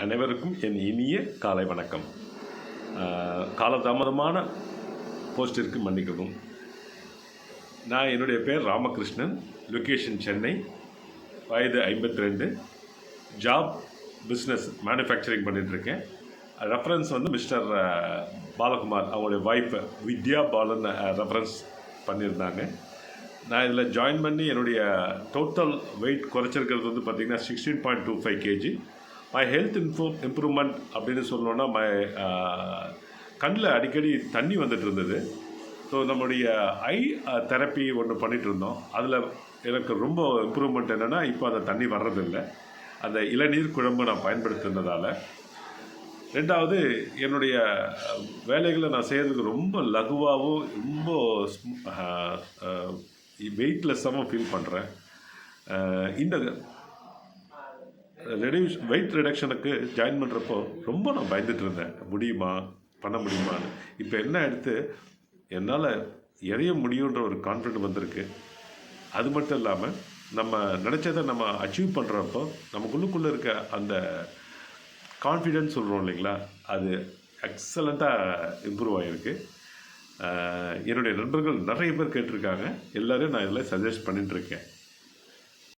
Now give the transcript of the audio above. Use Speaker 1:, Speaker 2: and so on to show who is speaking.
Speaker 1: அனைவருக்கும் என் இனிய காலை வணக்கம். காலதாமதமான போஸ்டிற்கு மன்னிக்கவும். நான் என்னுடைய பேர் ராமகிருஷ்ணன் லொக்கேஷன் சென்னை வயது ஐம்பத்தி ரெண்டு ஜாப் பிஸ்னஸ் மேனுஃபேக்சரிங் பண்ணிகிட்ருக்கேன் ரெஃபரன்ஸ் வந்து மிஸ்டர் பாலகுமார் அவங்களுடைய ஒய்ஃப் வித்யா பாலன் ரெஃபரன்ஸ் பண்ணியிருந்தாங்க. நான் இதில் ஜாயின் பண்ணி என்னுடைய டோட்டல் வெயிட் குறைச்சிருக்கிறது வந்து பார்த்திங்கன்னா sixteen point two five KG my health info improvement அப்படின்னு சொல்லணுன்னா மை uh, கண்ணில் அடிக்கடி தண்ணி வந்துட்டு இருந்தது. ஸோ நம்முடைய ஐ தெரப்பி uh, ஒன்று பண்ணிகிட்டு இருந்தோம். அதில் எனக்கு ரொம்ப இம்ப்ரூவ்மெண்ட் என்னென்னா இப்போ அந்த தண்ணி வர்றதில்லை. அந்த இளநீர் குழம்பு நான் பயன்படுத்தினதால். ரெண்டாவது என்னுடைய uh, வேலைகளை நான் செய்கிறதுக்கு ரொம்ப லகுவாகவும் ரொம்ப வெயிட்லெஸ்ஸாகவும் ஃபீல் பண்ணுறேன் இந்த ரெடியூஷ் வெயிட் ரிடக்ஷனுக்கு ஜாயின் பண்ணுறப்போ ரொம்ப நான் பயந்துட்டு இருந்தேன். முடியுமா? பண்ண முடியுமான்னு. இப்போ என்ன எடுத்து என்னால் எறைய முடியுன்ற ஒரு கான்ஃபிடென்ட் வந்திருக்கு. அது மட்டும் இல்லாமல் நம்ம நினச்சதை நம்ம அச்சீவ் பண்ணுறப்போ நமக்குள்ளுக்குள்ளே இருக்க அந்த கான்ஃபிடென்ஸ் சொல்கிறோம் இல்லைங்களா? அது எக்ஸலண்ட்டாக இம்ப்ரூவ் ஆகிருக்கு என்னுடைய நண்பர்கள் நிறைய பேர் கேட்டிருக்காங்க. எல்லோரும் நான் இதில் சஜஸ்ட் பண்ணிட்டு இருக்கேன்.